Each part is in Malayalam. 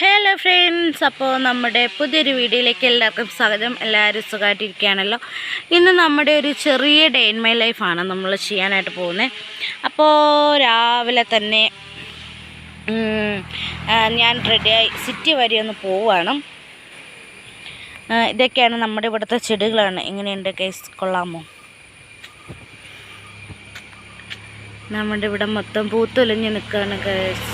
ഹലോ ഫ്രണ്ട്സ് അപ്പോൾ നമ്മുടെ പുതിയൊരു വീഡിയോയിലേക്ക് എല്ലാവർക്കും സ്വാഗതം. എല്ലാവരും സുഖമായിട്ടിരിക്കുകയാണല്ലോ. ഇന്ന് നമ്മുടെ ഒരു ചെറിയ ഡേ ഇൻ മൈ ലൈഫാണ് നമ്മൾ ചെയ്യാനായിട്ട് പോകുന്നത് അപ്പോൾ രാവിലെ തന്നെ ഞാൻ റെഡിയായി സിറ്റി വരെ ഒന്ന് പോവുകയാണ്. ഇതൊക്കെയാണ് നമ്മുടെ ഇവിടുത്തെ ചെടികളാണ്. എങ്ങനെയുണ്ട് കേസ് കൊള്ളാമോ? നമ്മുടെ ഇവിടെ മൊത്തം പൂത്തൊലിഞ്ഞ് നിൽക്കുകയാണ് കേസ്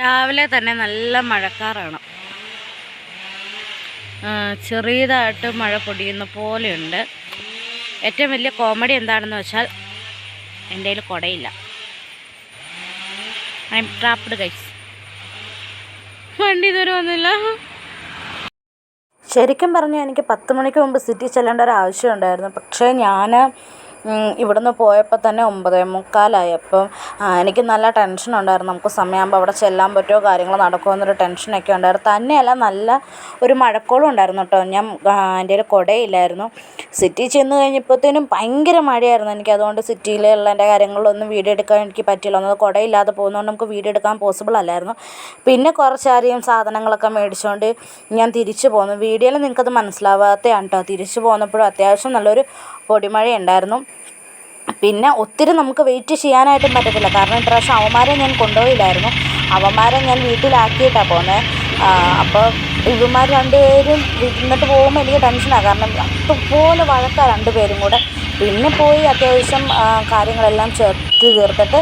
രാവിലെ തന്നെ നല്ല മഴക്കാറാണ്. ചെറിയതായിട്ട് മഴ പൊടിയുന്ന പോലെയുണ്ട്. ഏറ്റവും വലിയ കോമഡി എന്താണെന്ന് വെച്ചാൽ എന്റെ കയ്യിൽ കുടയില്ല. I'm trapped guys. വണ്ടി ഇതുവരെ വന്നില്ല. ശരിക്കും പറഞ്ഞാൽ എനിക്ക് പത്ത് മണിക്ക് മുമ്പ് സിറ്റി ചെല്ലേണ്ട ഒരു ആവശ്യം ഉണ്ടായിരുന്നു. പക്ഷേ ഞാൻ ഇവിടുന്ന് പോയപ്പോൾ തന്നെ ഒമ്പതേ മുക്കാലായി അപ്പം എനിക്ക് നല്ല ടെൻഷൻ ഉണ്ടായിരുന്നു. നമുക്ക് സമയമാകുമ്പോൾ അവിടെ ചെല്ലാൻ പറ്റുമോ കാര്യങ്ങൾ നടക്കുമോ എന്നൊരു ടെൻഷനൊക്കെ ഉണ്ടായിരുന്നു. തന്നെയല്ല നല്ല ഒരു മഴക്കോളും ഉണ്ടായിരുന്നു കേട്ടോ ഞാൻ എന്റെ കയ്യിൽ കുടയില്ലായിരുന്നു. സിറ്റി ചെന്ന് കഴിഞ്ഞപ്പോഴത്തേനും ഭയങ്കര മഴയായിരുന്നു എനിക്ക്. അതുകൊണ്ട് സിറ്റിയിലുള്ള എന്റെ കാര്യങ്ങളിലൊന്നും വീഡിയോ എടുക്കാൻ എനിക്ക് പറ്റില്ല ഒന്നത് കുടയില്ലാതെ പോകുന്നതുകൊണ്ട് നമുക്ക് വീഡിയോ എടുക്കാൻ പോസിബിൾ അല്ലായിരുന്നു. പിന്നെ കുറച്ചധികം സാധനങ്ങളൊക്കെ മേടിച്ചുകൊണ്ട് ഞാൻ തിരിച്ചു പോന്നു. വീഡിയോയിൽ നിങ്ങൾക്കത് മനസ്സിലാവാത്തതാണ് കേട്ടോ തിരിച്ചു പോന്നപ്പോഴും അത്യാവശ്യം നല്ലൊരു പൊടിമഴ ഉണ്ടായിരുന്നു പിന്നെ ഒത്തിരി നമുക്ക് വെയിറ്റ് ചെയ്യാനായിട്ടും പറ്റത്തില്ല. കാരണം ഇപ്രാവശ്യം അവന്മാരെ ഞാൻ കൊണ്ടുപോയില്ലായിരുന്നു. അവന്മാരെ ഞാൻ വീട്ടിലാക്കിയിട്ടാണ് പോകുന്നത് അപ്പോൾ ഇവന്മാർ രണ്ടുപേരും ഇരുന്നിട്ട് പോകുമ്പോൾ എനിക്ക് ടെൻഷനാണ് കാരണം അതുപോലെ വഴക്കാണ് രണ്ടുപേരും കൂടെ. പിന്നെ പോയി അത്യാവശ്യം കാര്യങ്ങളെല്ലാം ചേർത്ത് തീർത്തിട്ട്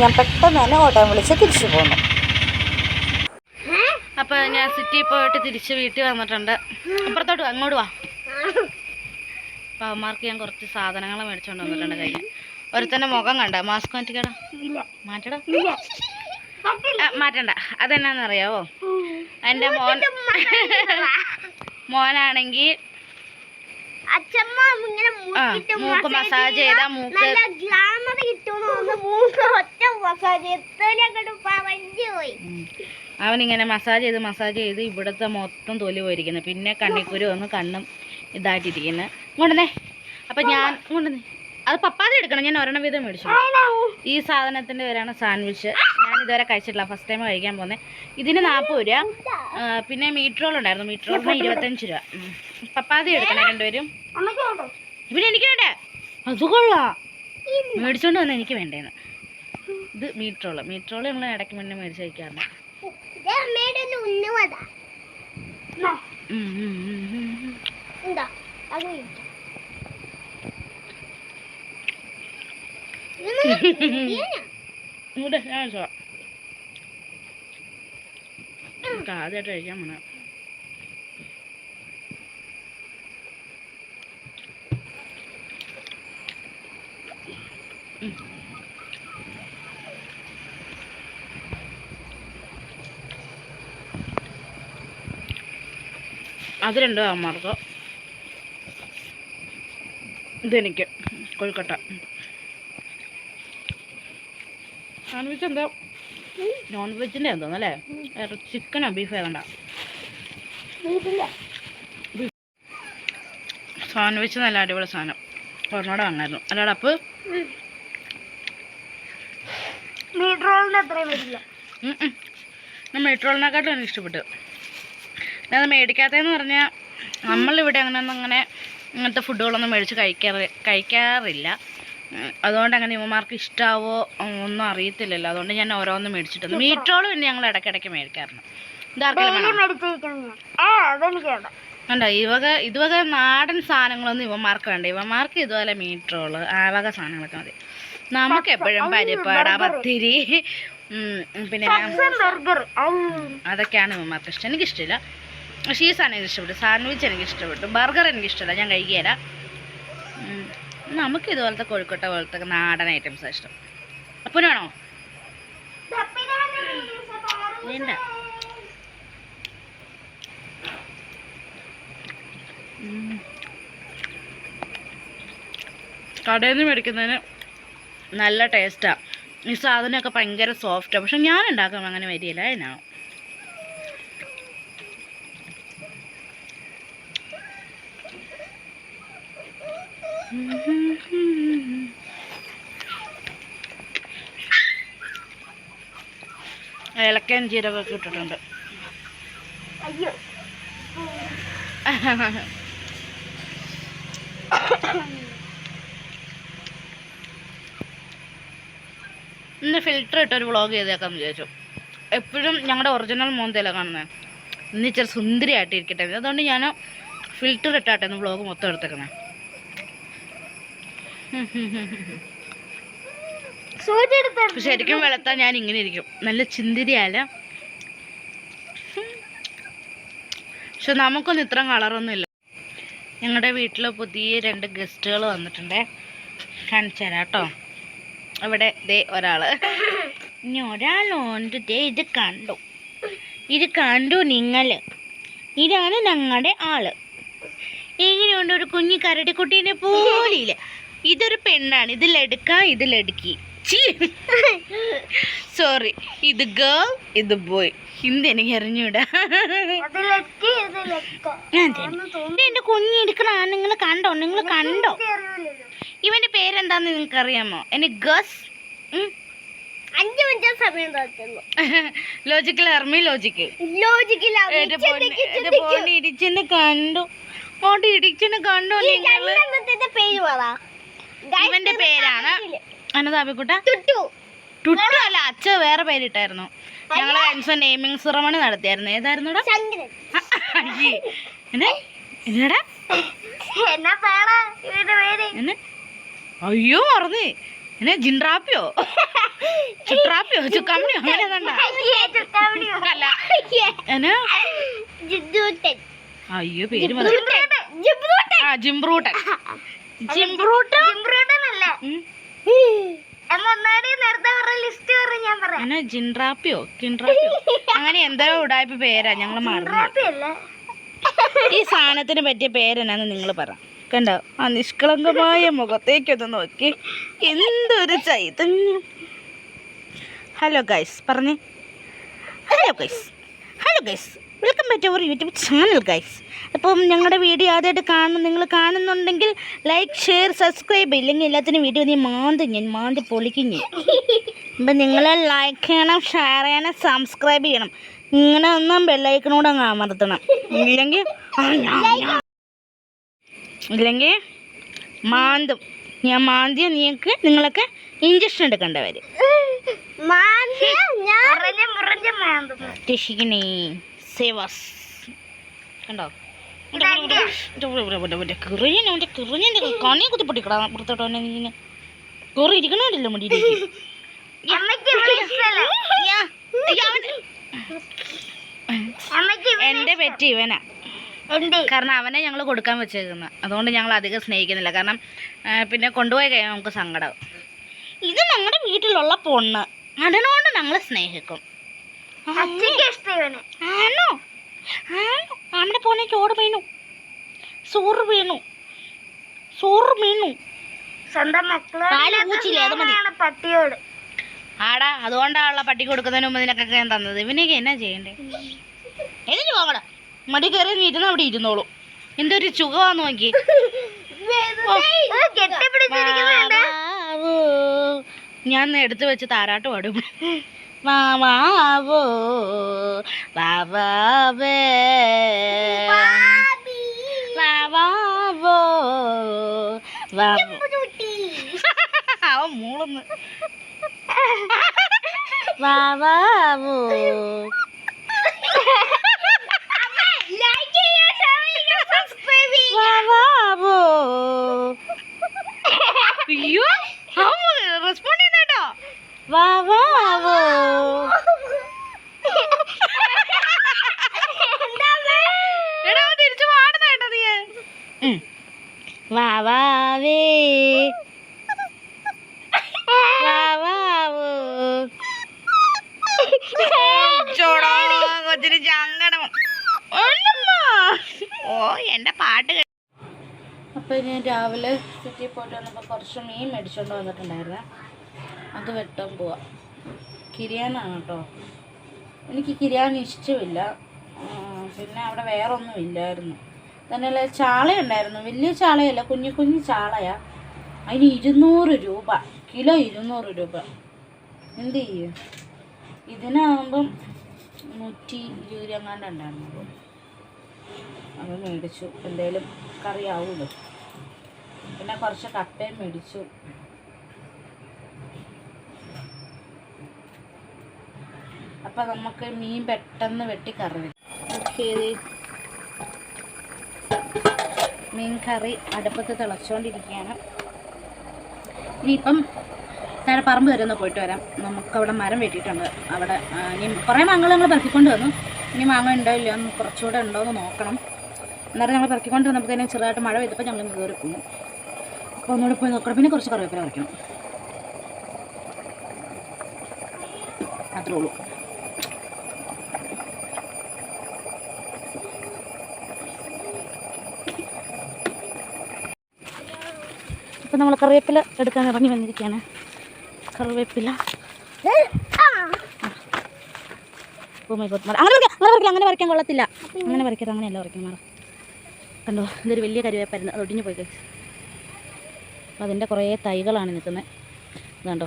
ഞാൻ പെട്ടെന്ന് തന്നെ ഓട്ടം വിളിച്ച് തിരിച്ചു പോന്നു. അപ്പോൾ ഞാൻ സിറ്റി പോയിട്ട് തിരിച്ച് വീട്ടിൽ വന്നിട്ടുണ്ട്. അപ്പുറത്തോട്ട് അങ്ങോട്ട് വാ. അപ്പോൾ അവന്മാർക്ക് ഞാൻ കുറച്ച് സാധനങ്ങൾ മേടിച്ചുകൊണ്ട് വന്നിട്ടുണ്ട് കയ്യിൽ ഒരുത്തന്റെ മുഖം കണ്ട? മാസ്ക് മാറ്റിക്കടാ. മാറ്റടാ. മാറ്റണ്ട. അതെന്നാന്നറിയാവോ എന്റെ മോൻ മോനാണെങ്കിൽ മൂക്ക് മസാജ് ചെയ്താ മൂക്ക്. അവനിങ്ങനെ മസാജ് ചെയ്ത് മസാജ് ചെയ്ത് ഇവിടത്തെ മൊത്തം തൊലി പോയിരിക്കുന്നത് പിന്നെ കണ്ണിക്കുരു വന്ന് കണ്ണും ഇതായിട്ടിരിക്കുന്നത് കൊണ്ടുവന്നേ അപ്പം ഞാൻ കൊണ്ടുവന്നേ അത് പപ്പാതി എടുക്കണം. ഞാൻ ഒരെണ്ണം വീതം മേടിച്ചു. ഈ സാധനത്തിന്റെ പേരാണ് സാൻഡ്വിച്ച്. ഞാൻ ഇതുവരെ കഴിച്ചിട്ടില്ല. ഫസ്റ്റ് ടൈം കഴിക്കാൻ പോകുന്നത് ഇതിന് നാൽപ്പത് രൂപ. പിന്നെ മീറ്റ് റോൾ ഉണ്ടായിരുന്നു. മീറ്റ് റോളിന് ഇരുപത്തഞ്ച് രൂപ. പപ്പാതെ എടുക്കണം രണ്ടുപേരും. പിന്നെ എനിക്ക് വേണ്ടേ? അത് കൊള്ളാം. മേടിച്ചോണ്ട് വന്ന എനിക്ക് വേണ്ടേന്ന്. ഇത് മീറ്റ് റോൾ മീറ്റ് റോൾ നമ്മൾ ഇടയ്ക്ക് മുന്നേ മേടിച്ച് കഴിക്കാറുണ്ട്. എന്താ ബിരിയാണിയാ? ഇവിടെ ഞാൻ എനിക്ക് ആദ്യമായിട്ട് കഴിക്കാൻ പോണ. അത് രണ്ടും ഇതെനിക്ക്. കൊൽക്കട്ട. നോൺ വെജ് എന്താ? നോൺ വെജിന്റെ എന്തോന്നു അല്ലേ? ചിക്കനോ ബീഫ് ഏതാണ്ട. സാൻഡ്വിച്ച് നല്ല അടിപൊളി സാധനം. കൊറോണ വാങ്ങായിരുന്നു. അല്ലാടെ അപ്പ്? മീറ്റ് റോളിന്റെ അത്രയും വരില്ല. ഞാൻ മെട്രോളിനെക്കാട്ടും എനിക്ക് ഇഷ്ടപ്പെട്ടു. ഞാൻ മേടിക്കാത്തതെന്ന് പറഞ്ഞാൽ നമ്മളിവിടെ അങ്ങനെ ഒന്നും അങ്ങനെ ഇങ്ങനത്തെ ഫുഡുകളൊന്നും മേടിച്ച് കഴിക്കാറ് കഴിക്കാറില്ല. അതുകൊണ്ട് അങ്ങനെ ഇവന്മാർക്ക് ഇഷ്ടാവോ ഒന്നും അറിയത്തില്ലല്ലോ. അതുകൊണ്ട് ഞാൻ ഓരോന്നും മേടിച്ചിട്ടുണ്ട് മീറ്ററോൾ പിന്നെ ഞങ്ങൾ ഇടയ്ക്കിടയ്ക്ക് മേടിക്കാറുണ്ട്. വേണ്ട കണ്ടോ ഈ വക ഇതുവക നാടൻ സാധനങ്ങളൊന്നും ഇവന്മാർക്ക് വേണ്ട. ഇവന്മാർക്ക് ഇതുപോലെ മീറ്റ് റോൾ ആ വക സാധനങ്ങളൊക്കെ മതി. നമുക്ക് എപ്പോഴും പരിപ്പാട പത്തിരി പിന്നെ അതൊക്കെയാണ് ഇവന്മാർക്ക് ഇഷ്ടം. എനിക്കിഷ്ടമില്ല സാധനം എനിക്ക് ഇഷ്ടപ്പെട്ടു സാൻഡ്വിച്ച് എനിക്ക് ഇഷ്ടപ്പെട്ടു ബർഗർ എനിക്ക് ഇഷ്ടമല്ല ഞാൻ കഴിക്കുകയില്ല നമുക്ക് ഇതുപോലത്തെ കോഴിക്കോട്ട പോലത്തെ നാടൻ ഐറ്റംസാണ് ഇഷ്ടം. അപ്പൊ വേണോ? വേണ്ട. കടയിൽ നിന്ന് മേടിക്കുന്നതിന് നല്ല ടേസ്റ്റാണ് ഈ സാധനമൊക്കെ ഭയങ്കര സോഫ്റ്റാണ് പക്ഷെ ഞാൻ ഉണ്ടാക്കുമ്പോൾ അങ്ങനെ വരികയില്ല അതിനാ ഏലക്കയും ജീരകമൊക്കെ ഇട്ടിട്ടുണ്ട്. ഇന്ന് ഫിൽറ്റർ ഇട്ട് ഒരു വ്ളോഗ് ചെയ്തേക്കാം വിചാരിച്ചു. എപ്പോഴും ഞങ്ങളുടെ ഒറിജിനൽ മോന്തയില കാണുന്നത് ഇന്ന് ഇച്ചിരി സുന്ദരിയായിട്ട് ഇരിക്കട്ടെ അതുകൊണ്ട് ഞാൻ ഫിൽറ്റർ ഇട്ടാട്ടെ ഇന്ന് വ്ളോഗ് മൊത്തം എടുത്തേക്കുന്നത് ശരിക്കും വെളുത്താൽ ഞാൻ ഇങ്ങനെ ഇരിക്കും. നല്ല ചിന്തിരിയാല പക്ഷെ നമുക്കൊന്നും ഇത്ര കളറൊന്നും ഇല്ല. ഞങ്ങളുടെ വീട്ടിൽ പുതിയ രണ്ട് ഗസ്റ്റുകൾ വന്നിട്ടുണ്ട്. കാണിച്ചു തരാം കേട്ടോ. അവിടെ ദേ ഒരാൾ. ഇനി ഒരാളുണ്ട് ദേ ഇത് കണ്ടു. ഇത് കണ്ടു നിങ്ങൾ. ഇതാണ് ഞങ്ങളുടെ ആൾ. എങ്ങനെയുണ്ട് ഒരു കുഞ്ഞി കരടിക്കുട്ടീനെ പോലില്ല ഇതൊരു പെണ്ണാണ്. ഇതിലെടുക്കാം ഇതിലെടുക്കി സോറി ഇത് ഗേൾ ഇത് ബോയ് ഹിന്ദി എനിക്ക് അറിഞ്ഞൂടാ. എന്റെ കുഞ്ഞി എടുക്കണോ നിങ്ങൾ കണ്ടോ? നിങ്ങൾ കണ്ടോ? ഇവന്റെ പേരെന്താന്ന് നിങ്ങൾക്ക് അറിയാമോ? എന്നെ ഗസ്. ലോജിക്കൽ മിനിറ്റ് സമയം ലോജിക്കൽ അർമി ലോജിക്ക് ലോജിക്കില്ല എന്റെ പൊന്ന് എന്റെ പൊന്ന് ഇടിച്ചിന് കണ്ടു. ഓട്ട് കണ്ടോ നിങ്ങൾ രണ്ടെണ്ണത്തിന്റെ പേര് പറ. ഇവന്റെ പേരാണ്. അനതാപിക്കുട്ട ടുട്ടു. ടുട്ടു അല്ല അച്ഛ വേറെ പേരിട്ടായിരുന്നു. ഞങ്ങളെ നേമിങ് നെയ്മിങ് സെറമണി നടത്തിയായിരുന്നു. ഏതായിരുന്നു എന്നടാ അയ്യോ. മറന്നേ. എന്നെ ജിൻട്രാപ്പിയോ ചുട്രാപ്പിയോ? ചുക്കാമണിയോ? അങ്ങനെ? അല്ല. അയ്യേ. പേര്. ആ ജിംബ്രൂട്ടൻ. ജിംബ്രൂട്ടൻ കിൻറാപ്പിയോ അങ്ങനെ എന്തോ ഉടായ്പ പേരാ ഞങ്ങൾ മറന്നു? ഈ സാധനത്തിന് പറ്റിയ പേരെന്നാന്ന് നിങ്ങൾ പറ. കണ്ടോ? ആ നിഷ്കളങ്കമായ മുഖത്തേക്കൊന്ന് നോക്കി. എന്തൊരു ചൈതന്യം. ഹലോ ഗൈസ് പറഞ്ഞേ. Hello guys hello guys welcome back our YouTube channel guys അപ്പം ഞങ്ങളുടെ വീഡിയോ ആദ്യമായിട്ട് കാണുന്നു നിങ്ങൾ കാണുന്നുണ്ടെങ്കിൽ ലൈക്ക് ഷെയർ സബ്സ്ക്രൈബ് ഇല്ലെങ്കിൽ എല്ലാത്തിനും വീഡിയോ നീ മാന്തി ഞാൻ മാന്തി പൊളിക്കും അപ്പം നിങ്ങൾ ലൈക്ക് ചെയ്യണം ഷെയർ ചെയ്യണം സബ്സ്ക്രൈബ് ചെയ്യണം. ഇങ്ങനെ ഒന്നും ബെല്ലൈക്കണോട് അങ്ങ് അമർത്തണം. ഇല്ലെങ്കിൽ ഇല്ലെങ്കിൽ മാന്തും. ഞാൻ മാന്തിയ നീക്ക് നിങ്ങളൊക്കെ ഇഞ്ചക്ഷൻ എടുക്കേണ്ട വരും. രക്ഷിക്കണേ സേവാസ്. കണ്ടോ? കിറിഞ്ഞവന്റെ കിറിഞ്ഞന്റെ കണി കുത്തി പൊട്ടിക്കടാ പുറത്തോട്ടോനെ നീ കുറി ഇരിക്കണമല്ലോ മുടിയിലേക്ക് അമ്മയ്ക്ക് ഇവിടെ ഇഷ്ടമല്ല. അമ്മയ്ക്ക് ഇവിടെ എന്റെ പെറ്റ് ഇവനാ. കാരണം അവനെ ഞങ്ങൾ കൊടുക്കാൻ വെച്ചേക്കുന്നത് അതുകൊണ്ട് ഞങ്ങൾ അധികം സ്നേഹിക്കുന്നില്ല. കാരണം പിന്നെ കൊണ്ടുപോയി കഴിഞ്ഞാൽ നമുക്ക് സങ്കടം. ഇത് ഞങ്ങളുടെ വീട്ടിലുള്ള പൊണ്ണ്. അതിനോണ്ട് ഞങ്ങൾ സ്നേഹിക്കും. ആണോ? ആണോ? നമ്മുടെ പൊണ്ണി ചോറ് വീണു സോറ് വീണു സോറ് വീണു സ്വന്തം പട്ടിയോട്. ആടാ അതുകൊണ്ടാണല്ലോ പട്ടി കൊടുക്കുന്നതിന് മുമ്പ് നിനക്കൊക്കെ ഞാൻ തന്നത്. ഇവനൊക്കെ എന്നാ ചെയ്യണ്ടേ? എതിന് പോകടാ മടി കയറി ഇരുന്ന് അവിടെ ഇരുന്നോളൂ. എന്തൊരു സുഖമാന്ന് നോക്കി കെട്ടിപ്പിടിച്ചിരിക്കുന്നുണ്ട്. ഞാൻ എടുത്തു വെച്ച് താരാട്ട് പാടും. മാമാവോ ബാബാവേ വാവോ. അവൻ മൂളന്ന്. വാവാവോ. വാവാവോ അയ്യോ റെസ്പോണ്ട് ചെയ്യുന്നേട്ടോ. വാവാവോ തിരിച്ചു പാടുന്നേട്ടോ നീ. വാവാവേ വാവാവോ ചോടാ കൊച്ചിന് ചങ്കടം ഓ എന്റെ പാട്ട് അപ്പോൾ ഞാൻ രാവിലെ സിറ്റിയിൽ പോയിട്ട് വന്നപ്പോൾ കുറച്ച് മീൻ മേടിച്ചുകൊണ്ട് വന്നിട്ടുണ്ടായിരുന്നേ. അത് വെട്ടാൻ പോവാം. കിരിയാനാണ് കേട്ടോ. എനിക്ക് കിരിയാൻ ഇഷ്ടമില്ല പിന്നെ അവിടെ വേറെ ഒന്നും ഇല്ലായിരുന്നു. തന്നെയല്ല ചാളയുണ്ടായിരുന്നു വലിയ ചാളയല്ല കുഞ്ഞു കുഞ്ഞു ചാളയാ. അതിന് ഇരുന്നൂറ് രൂപ കിലോ ഇരുന്നൂറ് രൂപ. എന്ത് ചെയ്യും? ഇതിനാകുമ്പം നൂറ്റി ഇരുപത് രൂപ എങ്ങാണ്ട് ഉണ്ടായിരുന്നു അത് മേടിച്ചു. എന്തേലും കറി ആവുമല്ലോ പിന്നെ കുറച്ച് കപ്പയും മേടിച്ചു. അപ്പം നമുക്ക് മീൻ പെട്ടെന്ന് വെട്ടി കറി. വെക്കാം മീൻ കറി അടുപ്പത്ത് തിളച്ചുകൊണ്ടിരിക്കുകയാണ് ഇനിയിപ്പം താഴെ പറമ്പ് വരെ ഒന്ന് പോയിട്ട് വരാം. നമുക്കവിടെ മരം വെട്ടിയിട്ടുണ്ട്. അവിടെ ഇനി കുറേ മാങ്ങകൾ ഞങ്ങൾ പെറുക്കിക്കൊണ്ട് വന്നു. ഇനി മാങ്ങ ഉണ്ടോ ഇല്ലയോ കുറച്ചുകൂടെ ഉണ്ടോ എന്ന് നോക്കണം. അന്നേരം ഞങ്ങൾ പെറുക്കിക്കൊണ്ട് തന്നെ ചെറുതായിട്ട് മഴ പെയ്തപ്പോൾ ഞങ്ങൾ കയറി പോകും ഒന്നുകൂടെ പോയി നോക്കണം പിന്നെ കുറച്ച് കറിവേപ്പില വയ്ക്കണം അത്രേ ഉള്ളൂ. ഇപ്പം നമ്മൾ കറിവേപ്പില എടുക്കാൻ ഇറങ്ങി വന്നിരിക്കുകയാണ്. കറിവേപ്പില. അങ്ങനെ വരയ്ക്കാം അങ്ങനെ അങ്ങനെ വരയ്ക്കാൻ കൊള്ളത്തില്ല. അങ്ങനെ വരയ്ക്കരുത് അങ്ങനെയല്ല വരയ്ക്കാൻ മാറും കണ്ടോ? ഇതൊരു വലിയ കരുവേപ്പായിരുന്നു അത് ഒടിഞ്ഞു പോയി കഴിച്ചു. അപ്പോൾ അതിന്റെ കുറേ തൈകളാണ് നിൽക്കുന്നത്. ഇതുണ്ടോ.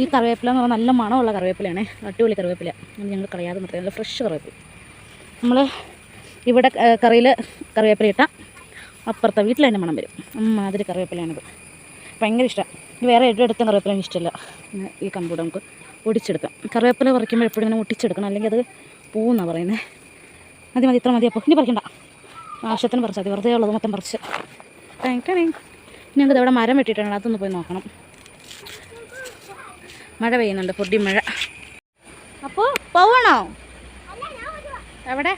ഈ കറിവേപ്പില എന്ന് പറഞ്ഞാൽ നല്ല മണമുള്ള കറിവേപ്പിലയാണ്. അടിപൊളി കറിവേപ്പില. ഞങ്ങൾ കളയാതെ നിർത്തി. നല്ല ഫ്രഷ് കറിവേപ്പില. നമ്മൾ ഇവിടെ കറിയിൽ കറിവേപ്പില ഇട്ടാൽ അപ്പുറത്തെ വീട്ടിൽ അതിന്റെ മണം വരും. മാതിരി കറിവേപ്പിലയാണിത്. ഭയങ്കര ഇഷ്ടമാണ് വേറെ എവിടെ എടുത്ത കറിവേപ്പില ഇഷ്ടമല്ല. ഈ കമ്പൂടെ നമുക്ക് ഒടിച്ചെടുക്കാം. കറിവേപ്പില പറിക്കുമ്പോൾ എപ്പോഴും ഇങ്ങനെ ഒട്ടിച്ചെടുക്കണം അല്ലെങ്കിൽ അത് പൂവെന്നാണ് പറയുന്നത് മതി മതി ഇത്ര മതി അപ്പോൾ. ഇനി പറിക്കണ്ട. ആവശ്യത്തിന് പറിച്ചാൽ മതി. വെറുതെ ഉള്ളത് മൊത്തം പറിച്ച്. താങ്ക് ഇനി ഞങ്ങൾക്ക് ഇവിടെ മരം വെട്ടിയിട്ടുണ്ട്. അതൊന്ന് പോയി നോക്കണം. മഴ പെയ്യുന്നുണ്ട്. പൊടി മഴ. അപ്പോൾ പോവണോ? എവിടെ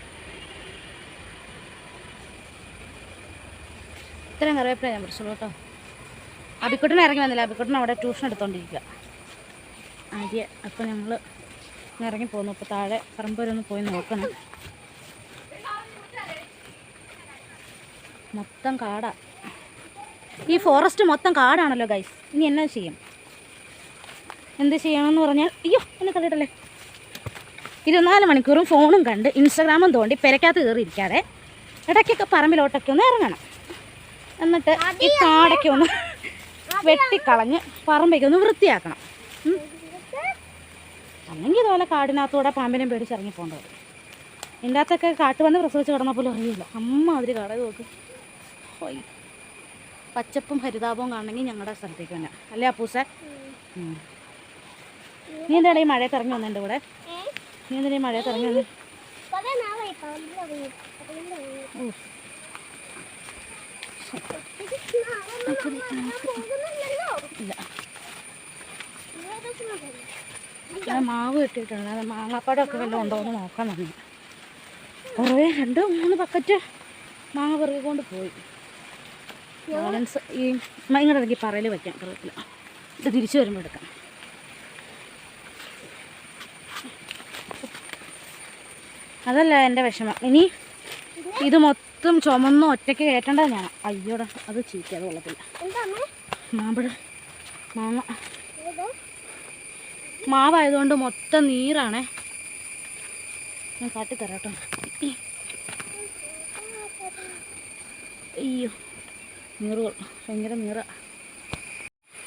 ഇത്രയും കറിവേപ്പില ഞാൻ പിടിച്ചോളൂ കേട്ടോ. അബിക്കുട്ടനെ ഇറങ്ങി വന്നില്ല. അബിക്കുട്ടൻ അവിടെ ട്യൂഷൻ എടുത്തോണ്ടിരിക്കുക ആര്യ അപ്പോൾ ഞങ്ങൾ ഇറങ്ങി പോകുന്നു അപ്പോൾ താഴെ പറമ്പൂരൊന്ന് പോയി നോക്കണം. മൊത്തം കാടാ. ഈ ഫോറസ്റ്റ് മൊത്തം കാടാണല്ലോ ഗൈസ് ഇനി എന്നാ ചെയ്യും? എന്ത് ചെയ്യണമെന്ന് പറഞ്ഞാൽ അയ്യോ എന്നെ തള്ളിയിട്ടല്ലേ? ഇരുപത്തിനാല് മണിക്കൂറും ഫോണും കണ്ട് ഇൻസ്റ്റാഗ്രാമും തോണ്ടി പെരക്കകത്ത് കയറിയിരിക്കാതെ ഇടയ്ക്കൊക്കെ പറമ്പിലോട്ടൊക്കെ ഒന്ന് ഇറങ്ങണം. എന്നിട്ട് ഈ കാടൊക്കെ ഒന്ന് വെട്ടിക്കളഞ്ഞ് പറമ്പൊക്കെ ഒന്ന് വൃത്തിയാക്കണം. അല്ലെങ്കിൽ ഇതുപോലെ കാടിനകത്തൂടെ പാമ്പിനെ പേടിച്ച് ഇറങ്ങി പോകേണ്ടി വരും. ഇതിന്റെ അകത്തൊക്കെ കാട്ടുവന്ന് പ്രസവിച്ച് കിടന്നപ്പോലും അറിയില്ല. അമ്മ അതിൽ കാട നോക്ക്. ഹോയ് പച്ചപ്പും ഹരിതാപവും കാണണമെങ്കിൽ ഞങ്ങളുടെ സ്ഥലത്തേക്ക് തന്നെ അല്ലേ അപ്പൂസ. നീ എന്താണ് ഈ മഴയത്ത് ഇറങ്ങി വന്നെ ഇവിടെ നീ എന്തിനാ ഈ മഴയത്ത് ഇറങ്ങി വന്നെ? ഇല്ല. മാവ് കിട്ടിയിട്ടുണ്ട്. അത് മാങ്ങാപ്പഴമൊക്കെ വല്ലതും ഉണ്ടോ എന്ന് നോക്കാൻ തന്നെ കുറേ രണ്ടോ മൂന്ന് ബക്കറ്റ് മാങ്ങ പെറുകി കൊണ്ട് പോയി. ബാലൻസ് ഈ ഇങ്ങോട്ട് ഇറങ്ങി പറയിൽ വയ്ക്കാം കറിവേപ്പില ഇത് തിരിച്ചു വരുമ്പോൾ എടുക്കാം. അതല്ല എന്റെ വിഷമം. ഇനി ഇത് മൊത്തം ചുമന്ന് ഒറ്റയ്ക്ക് കയറ്റേണ്ടത് ഞാൻ. അയ്യോടെ അത് ചീറ്റി അത് കൊള്ളത്തില്ല. മാമ്പഴ മാങ്ങ. മാവായതുകൊണ്ട് മൊത്തം നീറാണേ ഞാൻ കാട്ടിത്തരാട്ടോ അയ്യോ. നീറുകൾ ഭയങ്കര നീറ.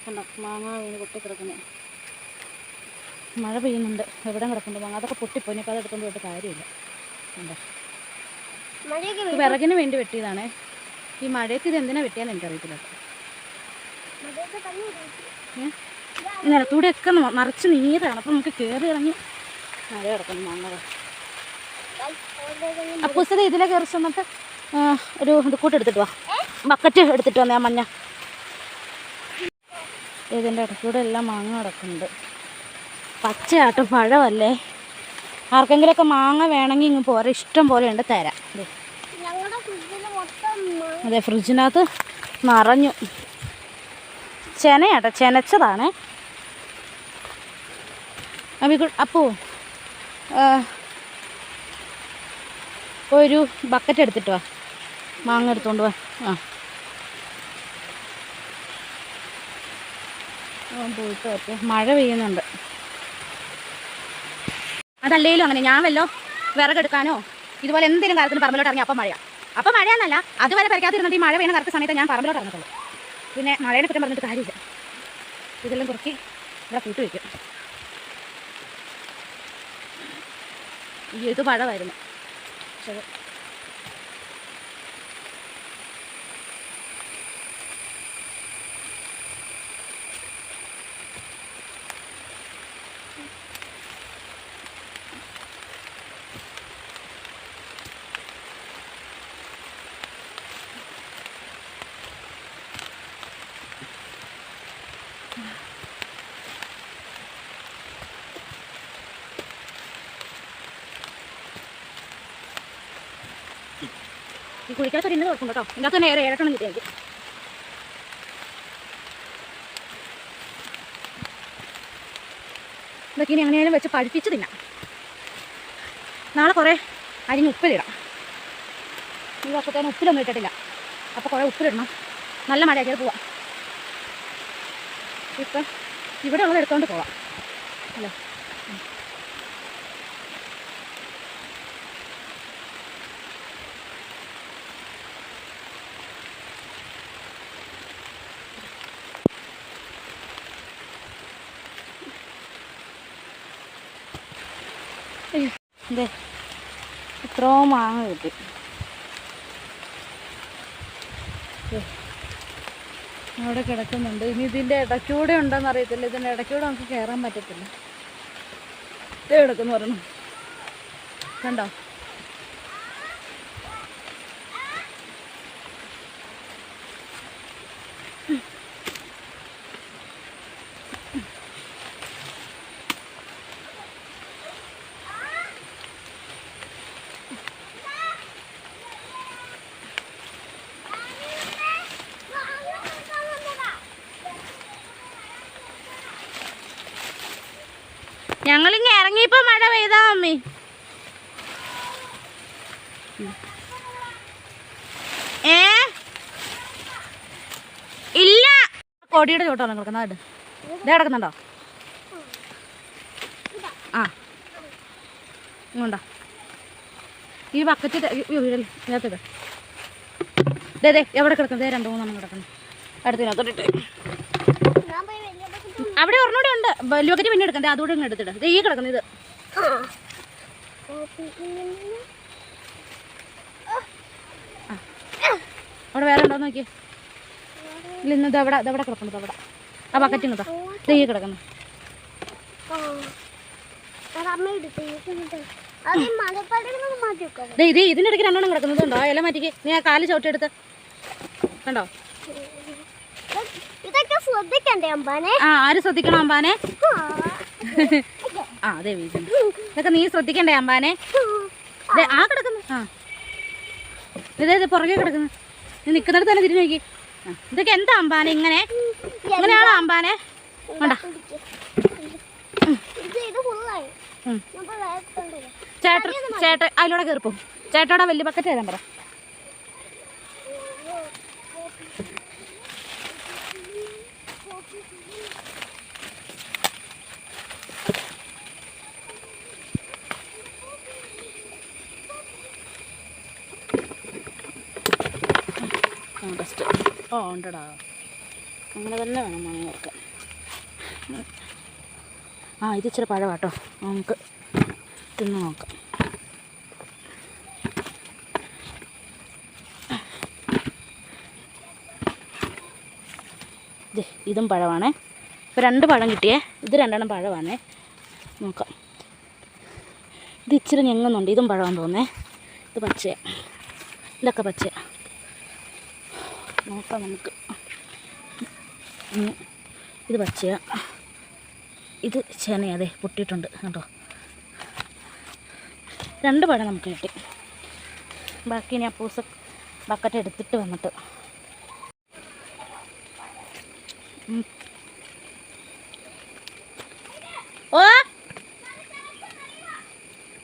കണ്ടോ മാങ്ങ വീണ് പൊട്ടിക്കിടക്കുന്നത് മഴ പെയ്യുന്നുണ്ട്. എവിടെ കിടക്കുന്നു മാങ്ങ അതൊക്കെ പൊട്ടിപ്പോയി. ഇനിയിപ്പോൾ അതെടുത്തോണ്ട് പോയിട്ട് കാര്യമില്ല. കണ്ടോ? മഴയൊക്കെ വിറകിന് വേണ്ടി വെട്ടിയതാണേ. ഈ മഴയത്ത് ഇത് എന്തിനാ വെട്ടിയാന്ന് എനിക്കറിയത്തില്ല. മഴയൊക്കെ? നിലത്തൂടെ ഒക്കെ നിറച്ച് നീരാണ്. അപ്പം നമുക്ക് കയറി ഇറങ്ങി മഴ കിടക്കുന്നു മാങ്ങ. അപ്പൂസത് ഇതിലെ കയറി ചെന്നിട്ട് ഒരു ഇത് കൂട്ടെടുത്തിട്ട് വാ. ബക്കറ്റ് എടുത്തിട്ട് വന്നേ മഞ്ഞ. ഇതിന്റെ ഇടയ്ക്കൂടെ എല്ലാം മാങ്ങ കിടക്കുന്നുണ്ട്. പച്ചയാട്ടും പഴമല്ലേ? ആർക്കെങ്കിലുമൊക്കെ മാങ്ങ വേണമെങ്കിൽ ഇങ്ങ് പോരെ. ഇഷ്ടം പോലെ ഉണ്ട് തരാം. അതെ ഫ്രിഡ്ജിനകത്ത് നിറഞ്ഞു. ചെനയാട്ടോ ചെനച്ചതാണേ. അപ്പോ ഒരു ബക്കറ്റ് എടുത്തിട്ട് വാ. മാങ്ങ എടുത്തോണ്ട് വാ. ആ. പോയിട്ട് പറ്റും മഴ പെയ്യുന്നുണ്ട്. അതല്ലേലും അങ്ങനെ ഞാൻ വല്ലോ വിറകെടുക്കാനോ ഇതുപോലെ എന്തെങ്കിലും കാര്യത്തിന് പറമ്പിലോട്ട് ഇറങ്ങി അപ്പം മഴ അപ്പം മഴയെന്നല്ല അതുവരെ പരിക്കാതിരുന്നിട്ട് ഈ മഴ പെയ്യുന്ന കറക്റ്റ് സമയത്ത് ഞാൻ പറമ്പിലോട്ട് ഇറങ്ങത്തുള്ളൂ. പിന്നെ മഴയുടെ കുറ്റം പറഞ്ഞിട്ട് കാര്യമില്ല. ഇതെല്ലാം കുറച്ച് ഇവിടെ കൂട്ടി വയ്ക്കും. ഇത് പഴമായിരുന്നു. പക്ഷേ ഒരു ഇന്ന് തുറക്കും കേട്ടോ. ഇതിനകത്ത് നേരെ ഏഴെണ്ണം കിട്ടിയായിരിക്കും ഇതൊക്കെ ഇനി എങ്ങനെയാലും വെച്ച് പഴുപ്പിച്ച് തിന്നാം നാളെ കുറേ അരിഞ്ഞ് ഉപ്പിലിടാം. ഈ വർഷത്തേന് ഉപ്പിലൊന്നും ഇട്ടിട്ടില്ല. അപ്പോൾ കുറേ ഉപ്പിലിടണം. നല്ല മഴയാക്കിയത് പോവാം. ഇപ്പം ഇവിടെ ഉള്ളത് എടുത്തുകൊണ്ട് പോവാം അല്ലേ അതെ ഇത്രയും മാങ്ങ കിട്ടി? അവിടെ കിടക്കുന്നുണ്ട്. ഇനി ഇതിന്റെ ഇടയ്ക്കൂടെ ഉണ്ടോന്ന് അറിയത്തില്ല. ഇതിന്റെ ഇടയ്ക്കൂടെ നമുക്ക് കയറാൻ പറ്റത്തില്ല. ഇത് കിടക്കുന്നു പറഞ്ഞു കണ്ടോ? ഞങ്ങളിങ്ങ ഇറങ്ങിയപ്പോ മഴ പെയ്താ മമ്മി ഏ? ഇല്ല. കൊടിയുടെ ചോട്ടാണ് കിടക്കുന്നത് ഇതേ കിടക്കുന്നുണ്ടോ? ആ. ഇങ്ങോട്ടാ. ഈ ബക്കറ്റ് ഇതിനകത്തിട്ട് ദേ എവിടെ കിടക്കുന്നത് രണ്ട് മൂന്നെണ്ണം കിടക്കുന്നു. അടുത്തിനകത്തോട്ടിട്ട് ഞാൻ പോയി വലിയ ബക്കറ്റ് അവിടെ ബക്കറ്റ് പിന്നെ എടുക്കണ്ടേ? അതുകൂടെ ഇങ്ങ് എടുത്തിട്ട് ഈ കിടക്കുന്നത് ഇത്. അവിടെ വേറെ ഉണ്ടോ നോക്കിയേ. ഇല്ല ഇന്ന് ഇതവിടെ ഇതവിടെ കിടക്കുന്നത് അവിടെ ആ ബക്കറ്റ് ഇങ്ങത്താ ദേ ഈ കിടക്കുന്നു. ഇത് ഇതിനിടയ്ക്ക് രണ്ടെണ്ണം കിടക്കുന്നത് ഉണ്ടോ ഇല മാറ്റിക്ക്. നീ ആ കാൽ ചവിട്ടിയെടുത്ത് കണ്ടോ? ശ്രദ്ധിക്കണ്ടേ അമ്പാനെ? ആ ആര് ശ്രദ്ധിക്കണം അമ്പാനെ? ആ. അതെ വീഴുന്നു ഇതൊക്കെ നീ ശ്രദ്ധിക്കണ്ടേ അമ്പാനെ? ആ കിടക്കുന്നു. ആ. ഇതേ ഇത് പുറകെ കിടക്കുന്നു. നീ നിൽക്കുന്നിടത്ത് തന്നെ തിരിഞ്ഞു നോക്കി. ഇതൊക്കെ എന്താ അമ്പാനെ ഇങ്ങനെ? ഇങ്ങനെയാണോ അമ്പാനെ? കണ്ടോ ഇത് ഇത് ഫുള്ളായി ഉം. നമ്മൾ വേറെ ചേട്ടൻ ചേട്ടൻ അതിലൂടെ കയറിപ്പോ. ചേട്ടയുടെ വലിയ പക്കറ്റ് തരാൻ പറ ആ ബെസ്റ്റ് ഓ ഉണ്ടടാ. അങ്ങനെ തന്നെ വേണം മണി ആ ഇത് ഇച്ചിരി പഴമാട്ടോ നമുക്ക് തിന്ന് നോക്കാം. ദേ, ഇതും പഴമാണേ ഇപ്പോൾ രണ്ട് പഴം കിട്ടിയേ. ഇത് രണ്ടെണ്ണം പഴമാണേ നോക്കാം. ഇത് ഇച്ചിരി ഞെങ്ങുന്നുണ്ട്. ഇതും പഴമാണെന്ന് തോന്നേ ഇത് പച്ചയാണ് ഇതൊക്കെ പച്ചയാ. നോക്കാം നമുക്ക്. ഇത് പച്ചയാ. ഇത് ചേനയാ അതെ പൊട്ടിയിട്ടുണ്ട് കേട്ടോ രണ്ട് പഴം നമുക്ക് കിട്ടി. ബാക്കി ഇനി അപ്പൂസ ബക്കറ്റ് എടുത്തിട്ട് വന്നിട്ട്. ഓ!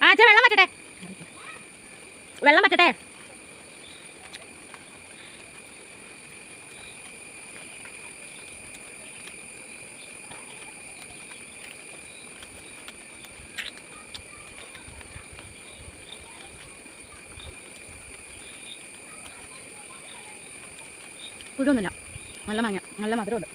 ആ വെള്ളം വറ്റട്ടെ വെള്ളം പറ്റട്ടെ കുഴൊന്നുമില്ല നല്ല മാങ്ങ. നല്ല മധുരമുണ്ട്.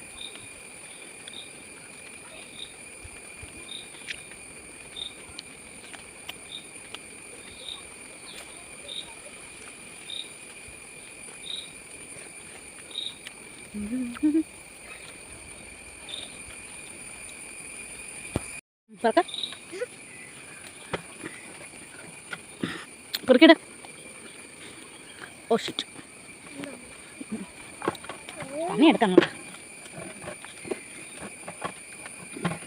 പറക്ക കുറുക്കിട ഓ ഷിറ്റ് പണി എടുക്കാം അങ്ങോട്ട്.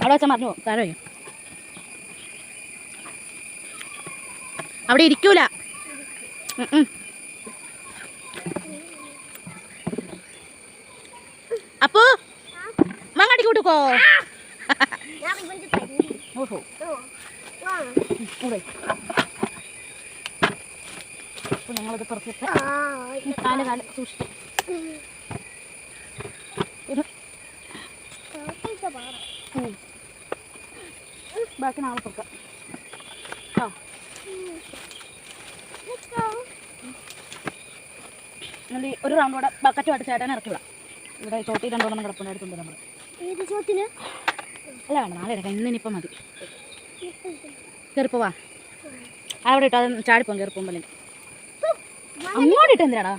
അവിടെ വെച്ചാൽ മറന്നു പോകും. താഴെ അവിടെ ഇരിക്കൂല. അപ്പോ മങ്ങാടി കൂട്ടുക്കോ ഓഹോ. ഞങ്ങളിത് പുറത്തിട്ട് കാൽ കാൽ സൂക്ഷിച്ചു ഇത് കാട്ടിച്ച പാറ ഉം. ബാക്കി നാളെ പൊക്കാം ലെറ്റ്സ് എന്നിട്ട് ഒരു റൗണ്ട് കൂടെ ബക്കറ്റുമായിട്ട് ചേട്ടനെ ഇറക്കി വിടാം. ഇവിടെ ചോട്ടി രണ്ടോണം കിടപ്പുണ്ട് എടുത്തുണ്ട് നമ്മൾ ഏത് ചോട്ടിന്? അല്ല വേണ്ട നാളെ എടുക്കാം ഇന്നിനിപ്പം മതി. കയറിപ്പോവാ അവിടെ ഇട്ടോ അത് ചാടിപ്പോം കയറിപ്പോകുമ്പോൾ അല്ലെങ്കിൽ. അങ്ങോട്ട് ഇട്ട് എന്തിനാടാ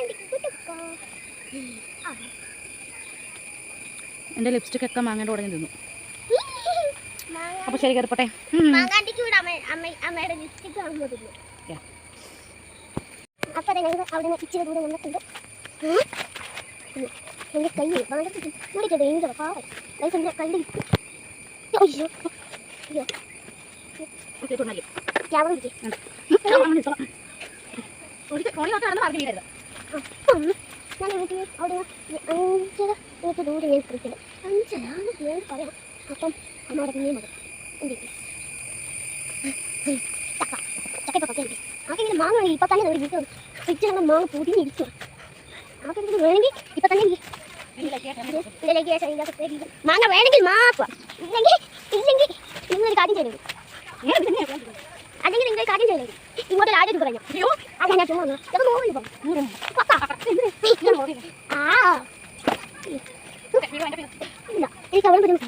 എന്റെ എന്റെ ലിപ്സ്റ്റിക് ഒക്കെ മാങ്ങേണ്ട ഉടനെ തിന്നു. അപ്പോൾ ശരി കയറിപ്പോട്ടെ. Yeah. ഞങ്ങൾ അവിടെ നിന്ന് ഇച്ചിരി ദൂരം വന്നിട്ടുണ്ട്. എന്റെ കൈ ഭാഗത്ത് നോടിക്കട്ടെ ഭയങ്കര പാറ ലൈഫ് എന്റെ കൈ അയ്യോ അയ്യോ. ക്യാമറ പിടിക്കേ അപ്പം ഞാൻ വീട്ടിൽ അവിടെ അഞ്ചര എനിക്ക് ദൂരെ ഞാൻ അഞ്ചര പറയാം. അപ്പം അമ്മയുടെ നീ മതി. എന്ത്? ചക്ക ചക്ക ഇപ്പം പക്കേ ആർക്കെങ്കിലും മാങ്ങ വേണമെങ്കിൽ ഇപ്പം തന്നെ ഒരു വീട്ടിൽ ഫ്രിഡ്ജിലുള്ള മാങ്ങ പൊതിഞ്ഞിരിക്കുക ആർക്കെങ്കിലും വേണമെങ്കിൽ ഇപ്പം തന്നെ. ഇതിലേക്ക്. മാങ്ങ വേണമെങ്കിൽ മാത്രം ഇല്ലെങ്കിൽ ഇല്ലെങ്കിൽ നിങ്ങളൊരു കാര്യം ചെയ്തു അല്ലെങ്കിൽ നിങ്ങൾ കാര്യം ചെയ്തു ഇങ്ങോട്ട് ആരും പറഞ്ഞു അല്ല ഞാൻ ചുമ്മാ. ഇതൊക്കെ നോക്കി ആ. ഇല്ല. എനിക്ക് അവിടെ വരും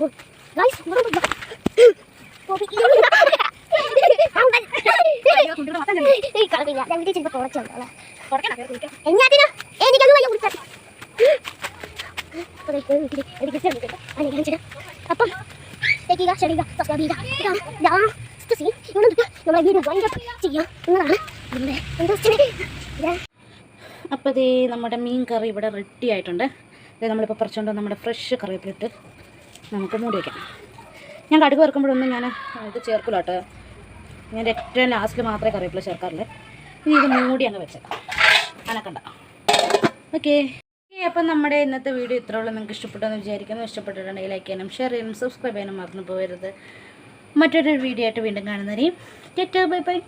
അപ്പം സബ്സ്ക്രൈബ് നമ്മളെ വീഡിയോ നമ്മുടെ നമ്മുടെ മീൻ കറി ഇവിടെ റെഡി ആയിട്ടുണ്ട്. ഇത് നമ്മളിപ്പോൾ നമ്മുടെ ഫ്രഷ് കറിവേപ്പിലിട്ട് നമുക്ക് മൂടി വയ്ക്കാം. ഞാൻ കടുക് വറുക്കുമ്പോഴൊന്നും ഞാൻ ഇത് ചേർക്കില്ല കേട്ടോ. ഞാൻ ഏറ്റവും ലാസ്റ്റിൽ മാത്രമേ കറിവേപ്പില ചേർക്കാറുള്ളൂ. ഇനി ഇത് മൂടി അങ്ങ് വെച്ചേക്കാം. അനക്കണ്ട. ഓക്കെ അപ്പം നമ്മുടെ ഇന്നത്തെ വീഡിയോ ഇത്രേ ഉള്ളൂ. നിങ്ങൾക്ക് ഇഷ്ടപ്പെട്ടെന്ന് വിചാരിക്കുന്നു. ഇഷ്ടപ്പെട്ടിട്ടുണ്ടെങ്കിൽ ലൈക്ക് ചെയ്യാനും ഷെയർ ചെയ്യാനും സബ്സ്ക്രൈബ് ചെയ്യാനും മറന്നു പോകരുത്. മറ്റൊരു വീഡിയോ ആയിട്ട് വീണ്ടും കാണുന്നവരെയും ബൈ ബൈ